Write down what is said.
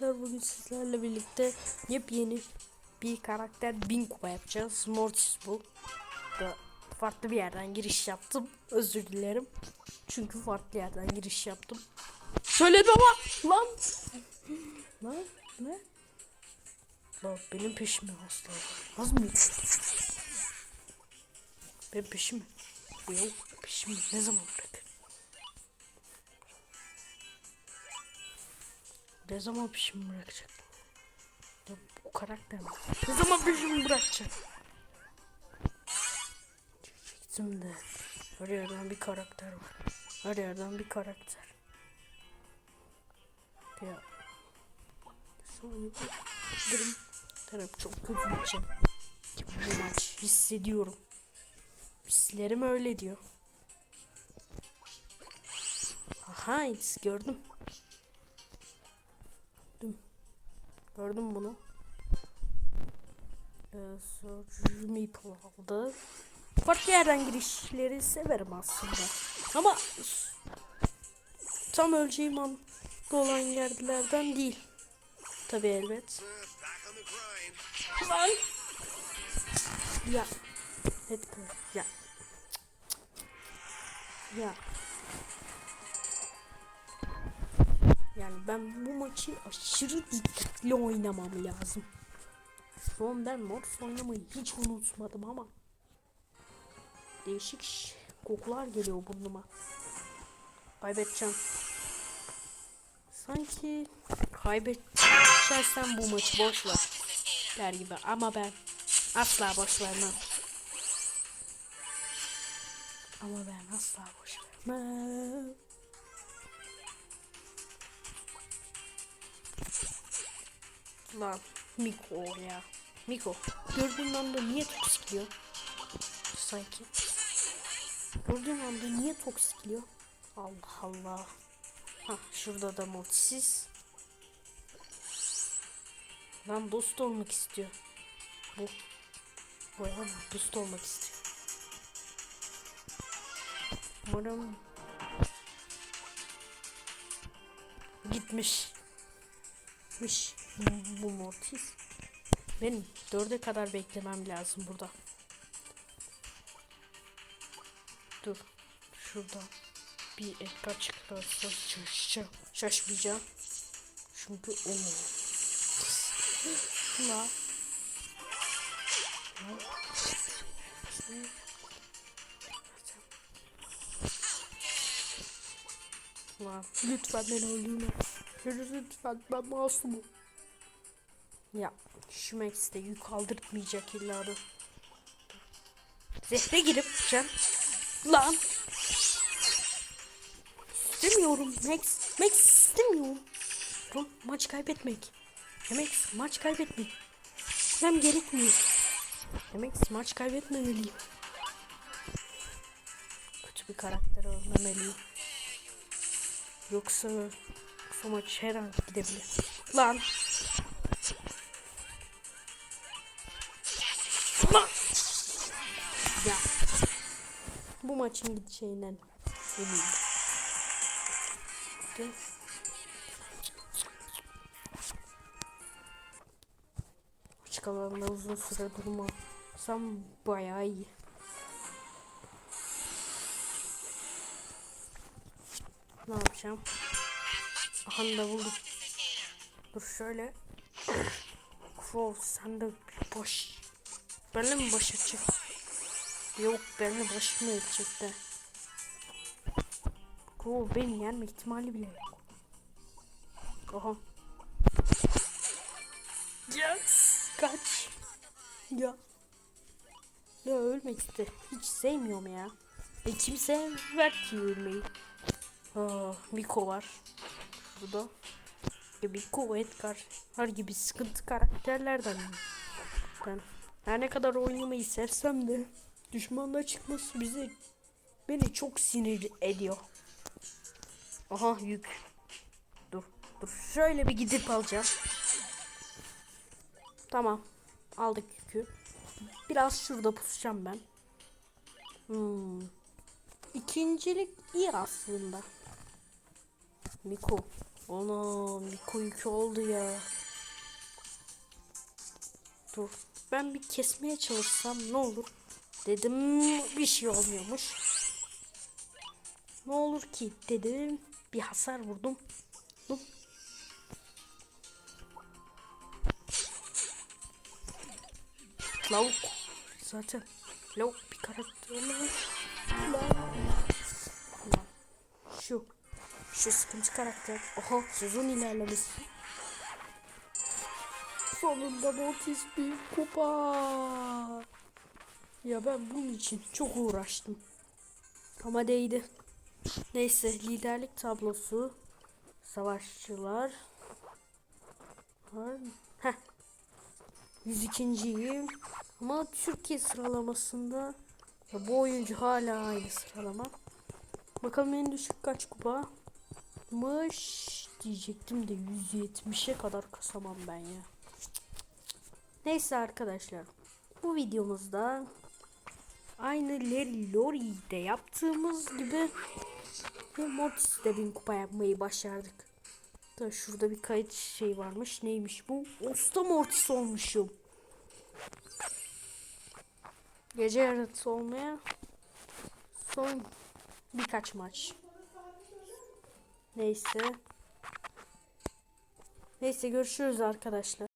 arkadaşlar bugün sizlerle birlikte yepyeni bir karakter bin kupa yapacağız. Mortis bu. Da farklı bir yerden giriş yaptım. Özür dilerim. Çünkü farklı yerden giriş yaptım. Söyle baba lan. lan ne? Lan benim peşime asla. Az mı? Benim peşime. Yok peşime ne zaman Ne zaman peşimi bırakacak? Ya bu karakter mi? Ne zaman peşimi bırakacak? Diyecektim de. Her yerden bir karakter var. Her yerden bir karakter. Ya. Durum. Taraf çok kötü gideceğim. Bu maç hissediyorum. Hislerim öyle diyor. Aha gördüm. Gördüm bunu. Ee, Maple aldı. Farklı yerden girişleri severim aslında. Ama tam öleceğim an olan yerlerden değil. Tabi elbet. Lan. Ya. Edgar. Ya. Ya. Yani ben bu maçı aşırı dikkatli oynamam lazım. Şu an ben Morse oynamayı hiç unutmadım ama değişik kokular geliyor burnuma. Kaybedeceğim. Sanki kaybedeceksen bu maçı boş ver der gibi ama ben asla boş vermem. Ama ben asla boş vermem. Lan Miko ya. Miko. Gördüğün anda niye toksikliyor? Sanki. Gördüğün anda niye toksikliyor? Allah Allah. Ha şurada da motsiz. Lan dost olmak istiyor. Bu. Bu ya dost olmak istiyor. Umarım gitmiş. Gitmiş bu, Mortis. Benim dörde kadar beklemem lazım burada. Dur. Şurada bir Edgar çıkarsa şaşacağım. Şaşmayacağım. Çünkü o. La. Lan lütfen beni öldürme. Lütfen ben masumum. Ya şu Max de yük kaldırtmayacak illa da. Zehre girip can. Lan. İstemiyorum Max. Max istemiyorum. Ron maç kaybetmek. Max maç kaybetmek. Hem gerekmiyor. Max maç kaybetmemeliyim. Kötü bir karakter olmamalıyım. Yoksa, yoksa maç her an gidebilir. Lan. Maçın gideceğinden. Açık alanda uzun süre durmasam bayağı iyi. Ne yapacağım? Aha da buldum. Dur şöyle. Crow sen de boş. Benimle mi baş edecek? Yok benimle baş mı edecek de. Crow beni yenme ihtimali bile yok. Aha. Yes. Kaç. Ya. Ya ölmek iste. Hiç sevmiyorum ya. E kim sever ki ölmeyi? Aa, Miko var. Burada. Ya Miko, Edgar. Her gibi sıkıntı karakterlerden. Ben her ne kadar oynamayı sevsem de düşmanla çıkması bizi beni çok sinir ediyor. Aha yük. Dur. Dur. Şöyle bir gidip alacağım. Tamam. Aldık yükü. Biraz şurada pusacağım ben. Hmm. İkincilik iyi aslında. Miko. Anam bir koyuk oldu ya. Dur. Ben bir kesmeye çalışsam ne olur? Dedim bir şey olmuyormuş. Ne olur ki dedim. Bir hasar vurdum. Dur. Lavuk. Zaten lavuk bir karakter. Şu. Şu sıkıntı karakter. Oha sezon ilerlemesi. Sonunda Mortis bir kupa. Ya ben bunun için çok uğraştım. Ama değdi. Neyse liderlik tablosu. Savaşçılar. Heh. 102.yim. Ama Türkiye sıralamasında ya bu oyuncu hala aynı sıralama. Bakalım en düşük kaç kupa? Mış diyecektim de 170'e kadar kasamam ben ya. Neyse arkadaşlar. Bu videomuzda aynı Larry Lori'de yaptığımız gibi ve Mortis'te bin kupa yapmayı başardık. Da şurada bir kayıt şey varmış. Neymiş bu? Usta Mortis olmuşum. Gece yaratısı olmaya son birkaç maç. Neyse. Neyse görüşürüz arkadaşlar.